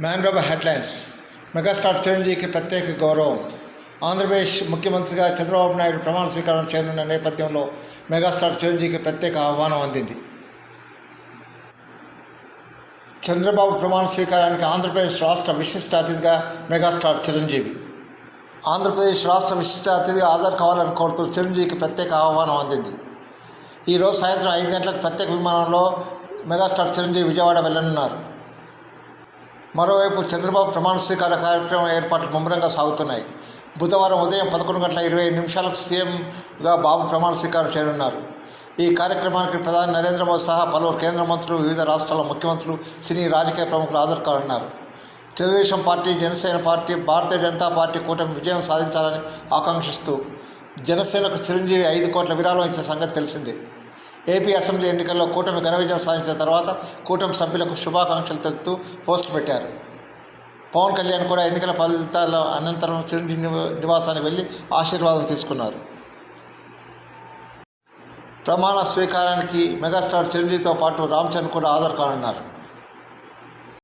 మ్యాన్రోబా headlines megastar చిరంజీవికి ప్రత్యేక గౌరవం. ఆంధ్రప్రదేశ్ ముఖ్యమంత్రిగా చంద్రబాబు నాయుడు ప్రమాణ స్వీకారం చేయనున్న నేపథ్యంలో మెగాస్టార్ చిరంజీవికి ప్రత్యేక ఆహ్వానం అందింది. చంద్రబాబు ప్రమాణ స్వీకారానికి ఆంధ్రప్రదేశ్ రాష్ట్ర విశిష్ట అతిథిగా మెగాస్టార్ చిరంజీవి. ఆంధ్రప్రదేశ్ రాష్ట్ర విశిష్ట అతిథిగా హాజరు కావాలని కోరుతూ చిరంజీవికి ప్రత్యేక ఆహ్వానం అందింది. ఈరోజు సాయంత్రం ఐదు గంటలకు ప్రత్యేక విమానంలో మెగాస్టార్ చిరంజీవి విజయవాడ వెళ్ళనున్నారు. మరోవైపు చంద్రబాబు ప్రమాణ స్వీకార కార్యక్రమం ఏర్పాట్లు ముమ్మరంగా సాగుతున్నాయి. బుధవారం ఉదయం పదకొండు గంటల ఇరవై ఐదు నిమిషాలకు సీఎంగా బాబు ప్రమాణ స్వీకారం చేయనున్నారు. ఈ కార్యక్రమానికి ప్రధాని నరేంద్ర మోదీ సహా పలువురు కేంద్ర మంత్రులు వివిధ రాష్ట్రాల ముఖ్యమంత్రులు సినీ రాజకీయ ప్రముఖులు హాజరు కానున్నారు. Telugu Desam party Janasena party Bharatiya Janata party కూటమి విజయం సాధించాలని ఆకాంక్షిస్తూ జనసేనకు చిరంజీవి ఐదు కోట్ల విరాళం ఇచ్చిన సంగతి తెలిసిందే. ఏపీ అసెంబ్లీ ఎన్నికల్లో కూటమి ఘన విజయం సాధించిన తర్వాత కూటమి సభ్యులకు శుభాకాంక్షలు తెలుపుతూ పోస్ట్ పెట్టారు. పవన్ కళ్యాణ్ కూడా ఎన్నికల ఫలితాల అనంతరం చిరంజీవి నివాసానికి వెళ్ళి ఆశీర్వాదం తీసుకున్నారు. ప్రమాణ స్వీకారానికి మెగాస్టార్ చిరంజీవితో పాటు రామ్ చరణ్ కూడా హాజరు కానున్నారు.